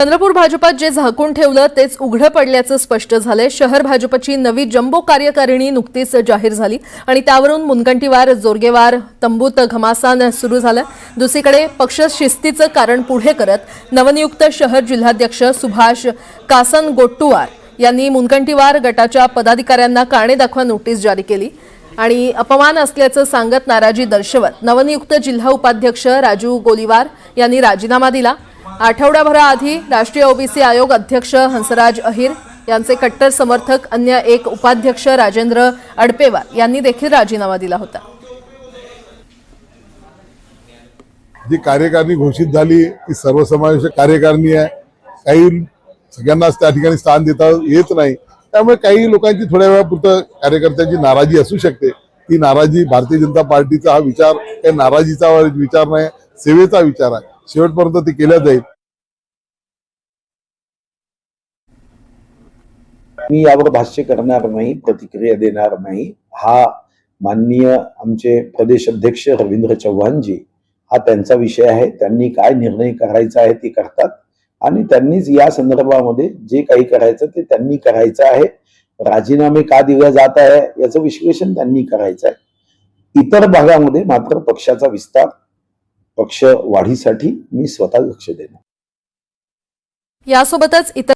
चंद्रपूर भाजपात जे झाकून ठेवलं तेच उघडं पडल्याचं स्पष्ट झालंय. शहर भाजपची नवी जम्बो कार्यकारिणी नुकतीच जाहीर झाली आणि त्यावरून मुनगंटीवार जोरगेवार तंबूत घमासान सुरू झालं. दुसरीकडे पक्ष शिस्तीचं कारण पुढे करत नवनियुक्त शहर जिल्हाध्यक्ष सुभाष कासन गोट्टुवार यांनी मुनगंटीवार गटाच्या पदाधिकाऱ्यांना कारणे दाखवा नोटीस जारी केली. आणि अपमान असल्याचं सांगत नाराजी दर्शवत नवनियुक्त जिल्हा उपाध्यक्ष राजू गोलीवार यांनी राजीनामा दिला. आठवड्याभराआधी राष्ट्रीय ओबीसी आयोग अध्यक्ष हंसराज अहिर यांचे कट्टर समर्थक अन्य एक उपाध्यक्ष राजेंद्र अडपेवार यांनी देखील राजीनामा दिला होता. जी कार्यकारिणी घोषित झाली ती सर्वसमावेशक कार्यकारिणी आहे. काही सगळ्यांनाच त्या ठिकाणी स्थान देता येत नाही. त्यामुळे काही लोकांची थोड्या वेळापुरतं कार्यकर्त्यांची नाराजी असू शकते. ती नाराजी भारतीय जनता पार्टीचा हा विचार काही नाराजीचा विचार नाही सेवेचा विचार आहे. शेवटपर्यंत ते केल्या जाईल. मी यावर भाष्य करणार नाही प्रतिक्रिया देणार नाही. हा माननीय आमचे प्रदेश अध्यक्ष रवींद्र चव्हाणजी हा त्यांचा विषय आहे. त्यांनी काय निर्णय करायचा आहे ते करतात. आणि त्यांनीच या संदर्भामध्ये जे काही करायचं ते त्यांनी करायचं आहे. राजीनामे का दिल्या जात आहे याचं विश्लेषण त्यांनी करायचं आहे. इतर भागामध्ये मात्र पक्षाचा विस्तार पक्ष वाढीसाठी मी स्वतः लक्ष देणार. यासोबतच इतर